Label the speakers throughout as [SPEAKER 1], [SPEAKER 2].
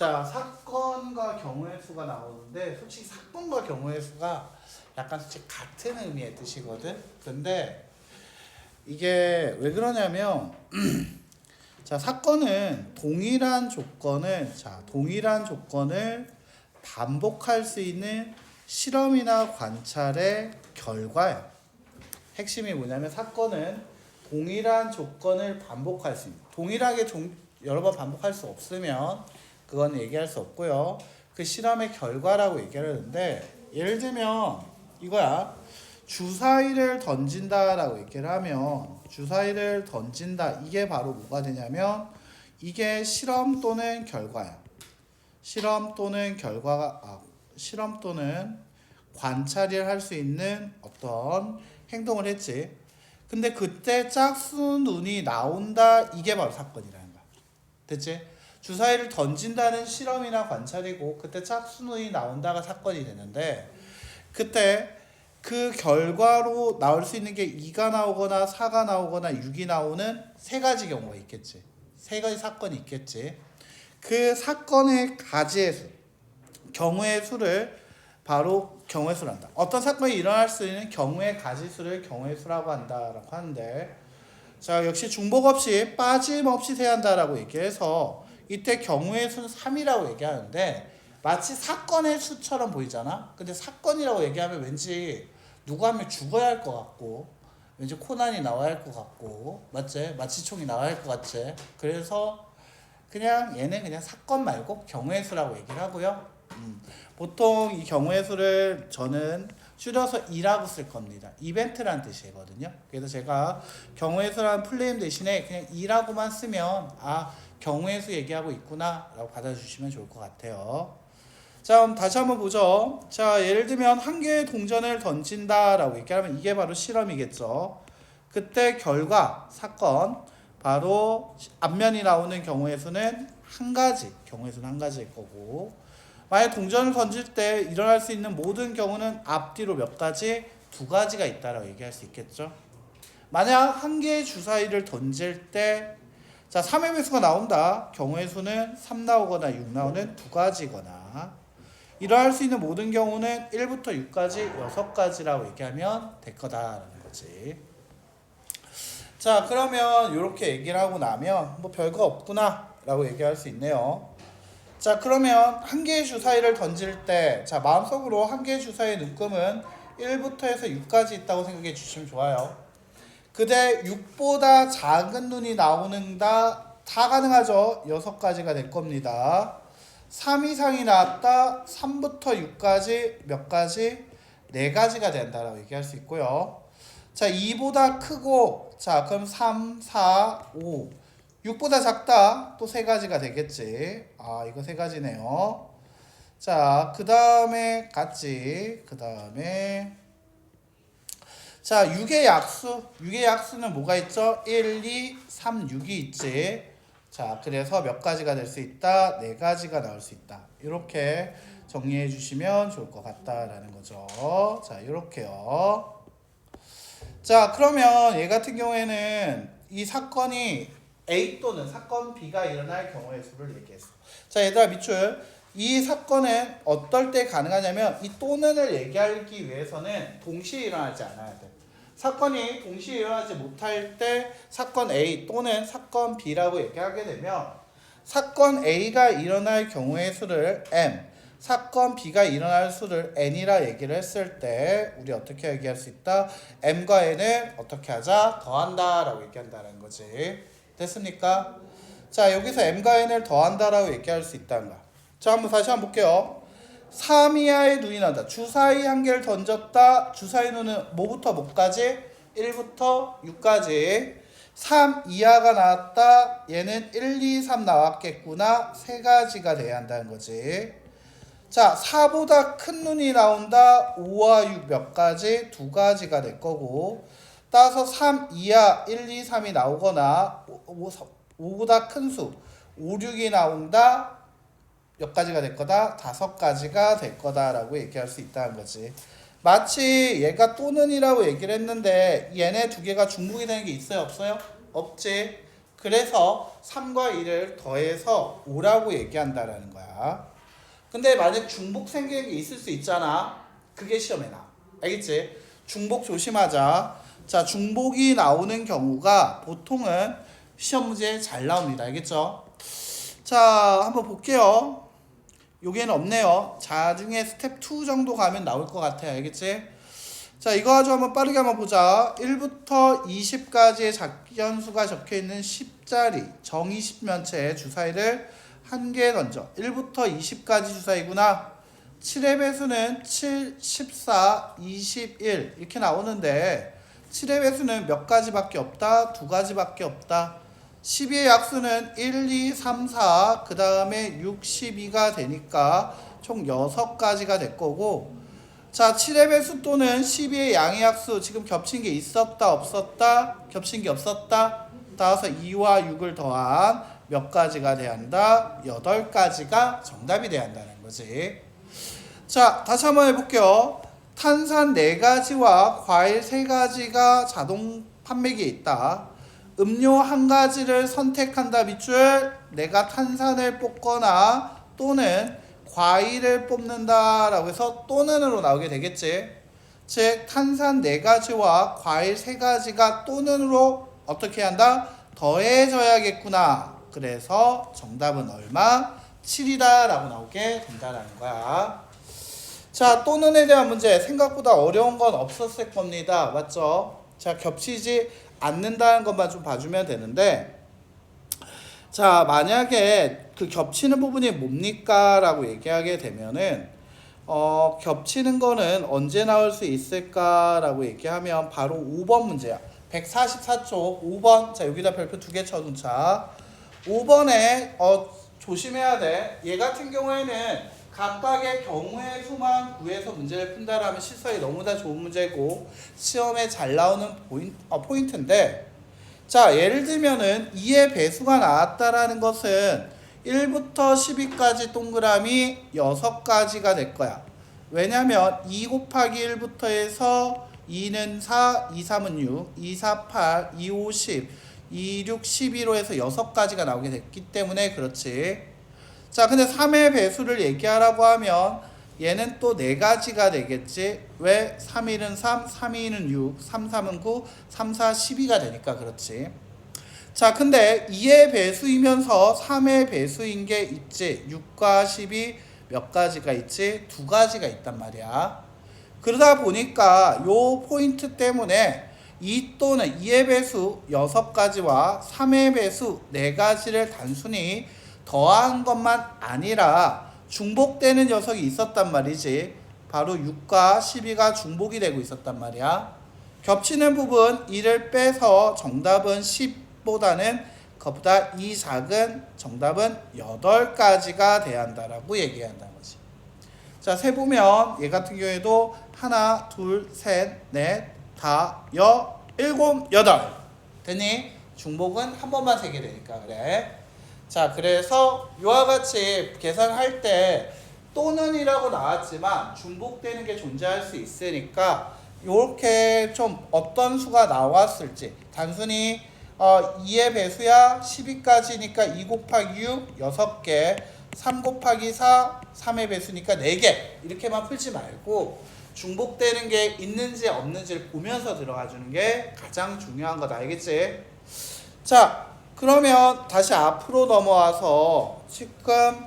[SPEAKER 1] 자 사건과 경우의 수가 나오는데 솔직히 사건과 경우의 수가 약간 솔직히 같은 의미의 뜻이거든. 근데 이게 왜 그러냐면 자 사건은 동일한 조건을 자 동일한 조건을 반복할 수 있는 실험이나 관찰의 결과야. 핵심이 뭐냐면 사건은 동일한 조건을 반복할 수 있는 동일하게 종, 여러 번 반복할 수 없으면 그건 얘기할 수 없고요. 그 실험의 결과라고 얘기하는데 예를 들면 이거야. 주사위를 던진다라고 얘기를 하면 주사위를 던진다 이게 바로 뭐가 되냐면 이게 실험 또는 결과야. 실험 또는 결과가 아, 실험 또는 관찰을 할수 있는 어떤 행동을 했지. 근데 그때 짝수 눈이 나온다 이게 바로 사건이라는 거야. 됐지? 주사위를 던진다는 실험이나 관찰이고 그때 짝수 눈이 나온다가 사건이 되는데 그때 그 결과로 나올 수 있는 게 2가 나오거나 4가 나오거나 6이 나오는 세 가지 경우가 있겠지. 세 가지 사건이 있겠지. 그 사건의 가지의 수, 경우의 수를 바로 경우의 수를 한다. 어떤 사건이 일어날 수 있는 경우의 가지 수를 경우의 수라고 한다라고 하는데 자 역시 중복 없이 빠짐없이 세한다라고 얘기해서 이때 경우의 수는 3이라고 얘기하는데 마치 사건의 수처럼 보이잖아. 근데 사건이라고 얘기하면 왠지 한명 죽어야 할 것 같고 왠지 코난이 나와야 할 것 같고 맞지? 마취총이 나와야 할 것 같지? 그래서 그냥 얘는 그냥 사건 말고 경우의 수라고 얘기를 하고요. 음, 보통 이 경우의 수를 저는 줄여서 2라고 쓸 겁니다. 이벤트란 뜻이거든요. 그래서 제가 경우의 수라는 플레임 대신에 그냥 2라고만 쓰면 아 경우의 수 얘기하고 있구나라고 받아주시면 좋을 것 같아요. 자, 그럼 다시 한번 보죠. 자, 예를 들면 한 개의 동전을 던진다라고 얘기하면 이게 바로 실험이겠죠. 그때 결과 사건 바로 앞면이 나오는 경우의 수는 한 가지, 경우의 수는 한 가지일 거고 만약 동전을 던질 때 일어날 수 있는 모든 경우는 앞뒤로 몇 가지, 두 가지가 있다라고 얘기할 수 있겠죠. 만약 한 개의 주사위를 던질 때 자, 3의 배수가 나온다. 경우의 수는 3 나오거나 6 나오는 두 가지거나 일어날 수 있는 모든 경우는 1부터 6까지 6가지라고 얘기하면 될 거다라는 거지. 자, 그러면 이렇게 얘기를 하고 나면 뭐 별거 없구나 라고 얘기할 수 있네요. 자, 그러면 한 개의 주사위를 던질 때, 자, 마음속으로 한 개의 주사위의 눈금은 1부터 해서 6까지 있다고 생각해 주시면 좋아요. 그대 6보다 작은 눈이 나오는 다, 다 가능하죠. 6가지가 될 겁니다. 3 이상이 나왔다. 3부터 6까지 몇 가지? 4가지가 된다라고 얘기할 수 있고요. 자, 2보다 크고, 자, 그럼 3, 4, 5. 6보다 작다. 또세 가지가 되겠지. 아, 이거 세 가지네요. 자, 그 다음에 같지. 그 다음에 자, 6의 약수. 6의 약수는 뭐가 있죠? 1, 2, 3, 6이 있지. 자, 그래서 몇 가지가 될 수 있다? 네 가지가 나올 수 있다. 이렇게 정리해 주시면 좋을 것 같다라는 거죠. 자, 이렇게요. 자, 그러면 얘 같은 경우에는 이 사건이 A 또는 사건 B가 일어날 경우의 수를 얘기했어. 자, 얘들아 밑줄. 이 사건은 어떨 때 가능하냐면 이 또는을 얘기하기 위해서는 동시에 일어나지 않아야 돼. 사건이 동시에 일어나지 못할 때 사건 A 또는 사건 B라고 얘기하게 되면 사건 A가 일어날 경우의 수를 M, 사건 B가 일어날 수를 N이라 얘기를 했을 때 우리 어떻게 얘기할 수 있다? M과 N을 어떻게 하자? 더한다 라고 얘기한다는 거지. 됐습니까? 자 여기서 M과 N을 더한다 라고 얘기할 수 있다는 거야. 자 한번 다시 한번 볼게요. 3 이하의 눈이 난다. 주사위 한 개를 던졌다. 주사위 눈은 뭐부터 뭐까지? 1부터 6까지. 3 이하가 나왔다. 얘는 1, 2, 3 나왔겠구나. 세 가지가 돼야 한다는 거지. 자, 4보다 큰 눈이 나온다. 5와 6 몇 가지? 두 가지가 될 거고. 따라서 3 이하 1, 2, 3이 나오거나 5, 보다 큰 수 5, 6이 나온다. 몇 가지가 될 거다? 다섯 가지가 될 거다라고 얘기할 수 있다는 거지. 마치 얘가 또는이라고 얘기를 했는데 얘네 두 개가 중복이 되는 게 있어요, 없어요? 없지. 그래서 3과 1을 더해서 5라고 얘기한다라는 거야. 근데 만약 중복 생기는 게 있을 수 있잖아. 그게 시험에 나와. 알겠지? 중복 조심하자. 자, 중복이 나오는 경우가 보통은 시험 문제에 잘 나옵니다. 알겠죠? 자, 한번 볼게요. 여기에는 없네요. 자, 중에 스텝 2 정도 가면 나올 것 같아요. 알겠지? 자, 이거 가지고 한번 빠르게 한번 보자. 1부터 20까지의 작변수가 적혀 있는 10자리 정의 10면체의 주사위를 한 개 던져. 1부터 20까지 주사위구나. 7의 배수는 7, 14, 21 이렇게 나오는데 7의 배수는 몇 가지밖에 없다? 두 가지밖에 없다. 12의 약수는 1, 2, 3, 4, 그 다음에 6, 12가 되니까 총 6가지가 될 거고 자, 7의 배수 또는 12의 양의 약수 지금 겹친 게 있었다 없었다? 겹친 게 없었다. 따라서 2와 6을 더한 몇 가지가 돼야 한다? 8가지가 정답이 돼야 한다는 거지. 자, 다시 한번 해볼게요. 탄산 4가지와 과일 3가지가 자동 판매기에 있다. 음료 한 가지를 선택한다 밑줄 내가 탄산을 뽑거나 또는 과일을 뽑는다라고 해서 또는으로 나오게 되겠지. 즉 탄산 네 가지와 과일 세 가지가 또는으로 어떻게 한다? 더해져야겠구나. 그래서 정답은 얼마? 7이다라고 나오게 된다라는 거야. 자, 또는에 대한 문제 생각보다 어려운 건 없었을 겁니다. 맞죠? 자, 겹치지 않는다는 것만 좀 봐주면 되는데 자, 만약에 그 겹치는 부분이 뭡니까? 라고 얘기하게 되면은 어, 겹치는 거는 언제 나올 수 있을까? 라고 얘기하면 바로 5번 문제야. 144쪽 5번. 자, 여기다 별표 두 개 쳐둔 자. 5번에 어, 조심해야 돼. 얘 같은 경우에는 각각의 경우의 수만 구해서 문제를 푼다라면 실서에 너무나 좋은 문제고 시험에 잘 나오는 포인, 어, 포인트인데 자 예를 들면은 2의 배수가 나왔다라는 것은 1부터 12까지 동그라미 6가지가 될 거야. 왜냐면 2 곱하기 1부터 해서 2는 4, 2, 3은 6, 2, 4, 8, 2, 5, 10, 2, 6, 11로 해서 6가지가 나오게 됐기 때문에 그렇지 자, 근데 3의 배수를 얘기하라고 하면 얘는 또 네 가지가 되겠지. 왜? 3, 1은 3, 3, 2는 6, 3, 3은 9, 3, 4, 12가 되니까 그렇지. 자, 근데 2의 배수이면서 3의 배수인 게 있지. 6과 10이 몇 가지가 있지? 두 가지가 있단 말이야. 그러다 보니까 요 포인트 때문에 2 또는 2의 배수 6가지와 3의 배수 4가지를 단순히 더한 것만 아니라 중복되는 녀석이 있었단 말이지. 바로 6과 12가 중복이 되고 있었단 말이야. 겹치는 부분 1을 빼서 정답은 10보다는 그보다 2 작은 정답은 8가지가 돼야 한다라고 얘기한다는 거지. 자, 세 보면 얘 같은 경우에도 하나, 둘, 셋, 넷, 다, 여, 일곱, 여덟. 됐니? 중복은 한 번만 세게 되니까 그래. 자, 그래서 이와 같이 계산할 때 또는이라고 나왔지만 중복되는 게 존재할 수 있으니까 이렇게 좀 어떤 수가 나왔을지 단순히 어, 2의 배수야 12까지니까 2 곱하기 6 6개 3 곱하기 4 3의 배수니까 4개 이렇게만 풀지 말고 중복되는 게 있는지 없는지를 보면서 들어가 주는 게 가장 중요한 거다 알겠지? 자 그러면 다시 앞으로 넘어와서 지금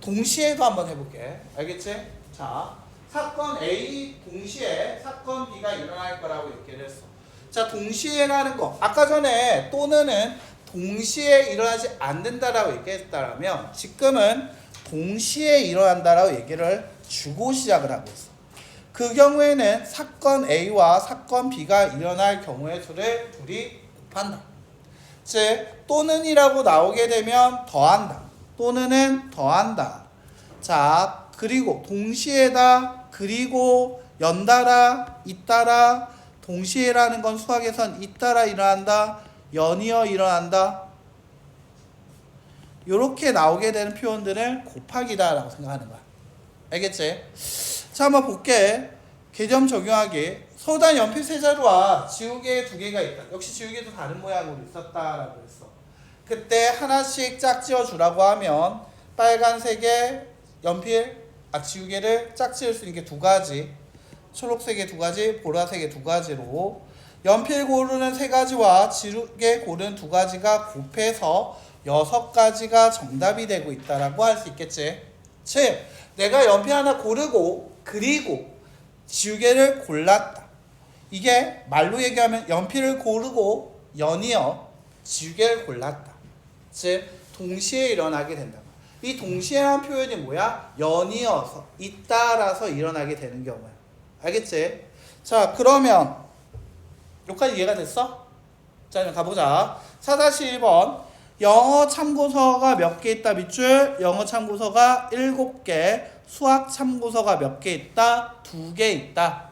[SPEAKER 1] 동시에도 한번 해볼게. 알겠지? 자, 사건 A 동시에 사건 B가 일어날 거라고 얘기를 했어. 자, 동시에라는 거. 아까 전에 또는은 동시에 일어나지 않는다라고 얘기했다라면 지금은 동시에 일어난다라고 얘기를 주고 시작을 하고 있어. 그 경우에는 사건 A와 사건 B가 일어날 경우의 수를 둘이 곱한다. 즉 또는이라고 나오게 되면 더한다. 또는은 더한다. 자, 그리고 동시에다 그리고 연달아 잇따라 동시에라는 건 수학에선 잇따라 일어난다. 연이어 일어난다. 이렇게 나오게 되는 표현들을 곱하기다라고 생각하는 거야. 알겠지? 자, 한번 볼게. 개점 적용하기. 서단 연필 세 자루와 지우개 두 개가 있다. 역시 지우개도 다른 모양으로 있었다라고 했어. 그때 하나씩 짝 지어 주라고 하면 빨간색에 연필, 아 지우개를 짝 지을 수 있는 게 두 가지 초록색의 두 가지, 보라색의 두 가지로 연필 고르는 세 가지와 지우개 고르는 두 가지가 곱해서 여섯 가지가 정답이 되고 있다라고 할 수 있겠지. 즉, 내가 연필 하나 고르고 그리고 지우개를 골랐다. 이게 말로 얘기하면 연필을 고르고 연이어 지우개를 골랐다. 즉 동시에 일어나게 된다. 이 동시에란 표현이 뭐야? 연이어서 잇따라서 일어나게 되는 경우야. 알겠지? 자 그러면 여기까지 이해가 됐어? 자 가보자. 4-1번 영어 참고서가 몇 개 있다 밑줄 영어 참고서가 7개 수학 참고서가 몇 개 있다? 2개 있다.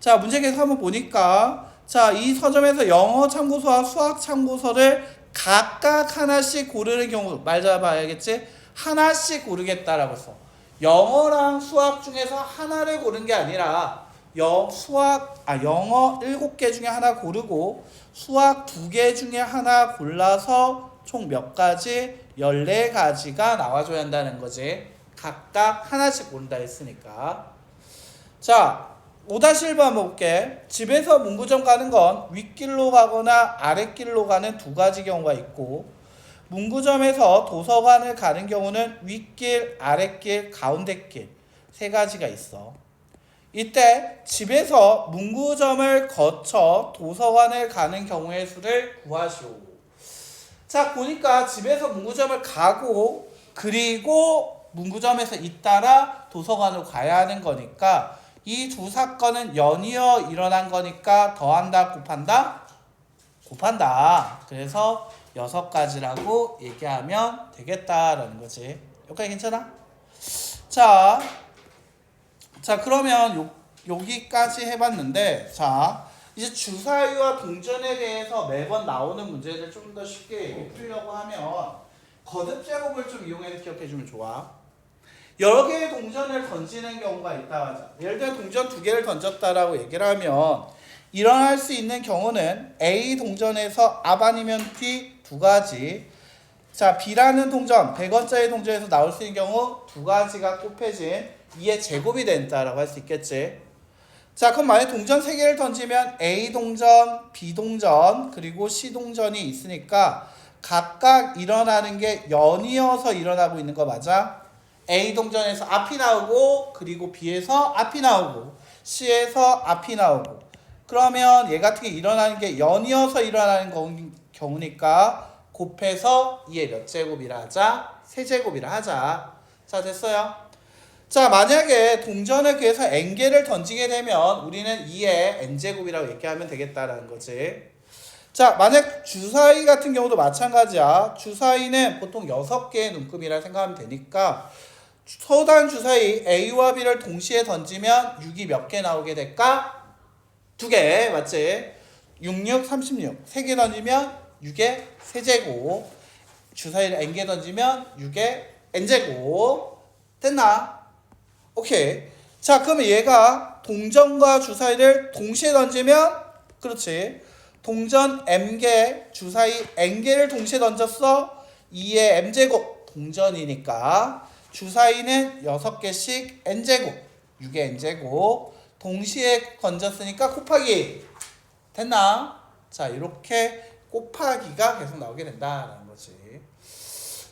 [SPEAKER 1] 자 문제 계속 한번 보니까 자이 서점에서 영어 참고서와 수학 참고서를 각각 하나씩 고르는 경우 말 잡아야겠지 하나씩 고르겠다라고 했어 영어랑 수학 중에서 하나를 고른 게 아니라 영 수학 아 영어 7개 중에 하나 고르고 수학 2개 중에 하나 골라서 총 몇 가지 14가지가 나와줘야 한다는 거지 각각 하나씩 고른다 했으니까 자 5-1번 한번 볼게. 집에서 문구점 가는 건 윗길로 가거나 아랫길로 가는 두 가지 경우가 있고 문구점에서 도서관을 가는 경우는 윗길, 아랫길, 가운데길 세 가지가 있어. 이때 집에서 문구점을 거쳐 도서관을 가는 경우의 수를 구하시오. 자, 보니까 집에서 문구점을 가고 그리고 문구점에서 잇따라 도서관으로 가야 하는 거니까 이 두 사건은 연이어 일어난 거니까 더한다 곱한다? 곱한다. 그래서 여섯 가지라고 얘기하면 되겠다라는 거지. 여기까지 괜찮아? 자, 자 그러면 요, 여기까지 해봤는데 자 이제 주사위와 동전에 대해서 매번 나오는 문제를 좀 더 쉽게 풀려고 하면 거듭 제곱을 좀 이용해서 기억해주면 좋아. 여러 개의 동전을 던지는 경우가 있다 하자. 예를 들어 동전 두 개를 던졌다라고 얘기를 하면 일어날 수 있는 경우는 A 동전에서 앞 아니면 뒤두 가지. 자, B라는 동전, 100원짜리 동전에서 나올 수 있는 경우 두 가지가 곱해진 2의 제곱이 된다라고 할 수 있겠지. 자, 그럼 만약 동전 세 개를 던지면 A 동전, B 동전, 그리고 C 동전이 있으니까 각각 일어나는 게 연이어서 일어나고 있는 거 맞아? A 동전에서 앞이 나오고 그리고 B에서 앞이 나오고 C에서 앞이 나오고 그러면 얘 같은 게 일어나는 게 연이어서 일어나는 거- 경우니까 곱해서 2의 몇 제곱이라 하자? 세제곱이라 하자. 자 됐어요? 자 만약에 동전을 그래서 n개를 던지게 되면 우리는 2의 n제곱이라고 얘기하면 되겠다라는 거지. 자 만약 주사위 같은 경우도 마찬가지야. 주사위는 보통 6개의 눈금이라 생각하면 되니까 서단 주사위 A와 B를 동시에 던지면 6이 몇 개 나오게 될까? 두 개, 맞지? 66, 36. 세 개 던지면 6의 세제곱. 주사위를 n개 던지면 6의 n제곱. 됐나? 오케이. 자, 그러면 얘가 동전과 주사위를 동시에 던지면 그렇지. 동전 m개, 주사위 n개를 동시에 던졌어. 2의 m제곱 동전이니까 주사위는 6개씩 n제곱, 6의 n제곱 동시에 던졌으니까 곱하기 됐나? 자, 이렇게 곱하기가 계속 나오게 된다라는 거지.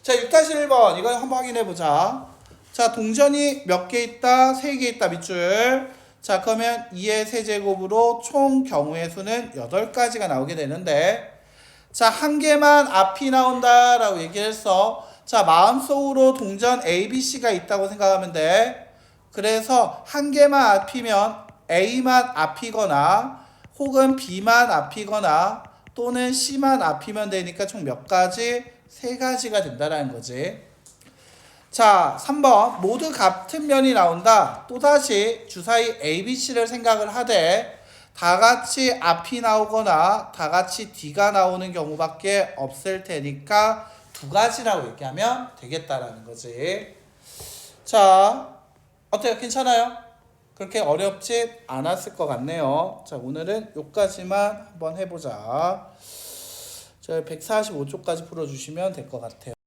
[SPEAKER 1] 자, 6-1번 이거 한번 확인해 보자. 자, 동전이 몇 개 있다? 3개 있다 밑줄. 자, 그러면 2의 세제곱으로 총 경우의 수는 8가지가 나오게 되는데 자, 한 개만 앞이 나온다라고 얘기를 했어. 자, 마음속으로 동전 A, B, C가 있다고 생각하면 돼. 그래서 한 개만 앞이면 A만 앞이거나 혹은 B만 앞이거나 또는 C만 앞이면 되니까 총 몇 가지? 세 가지가 된다라는 거지. 자, 3번 모두 같은 면이 나온다. 또다시 주사위 A, B, C를 생각을 하되 다 같이 앞이 나오거나 다 같이 D가 나오는 경우밖에 없을 테니까 두 가지라고 얘기하면 되겠다라는 거지. 자, 어때요? 괜찮아요? 그렇게 어렵지 않았을 것 같네요. 자, 오늘은 여기까지만 한번 해보자. 자, 저 145쪽까지 풀어주시면 될 것 같아요.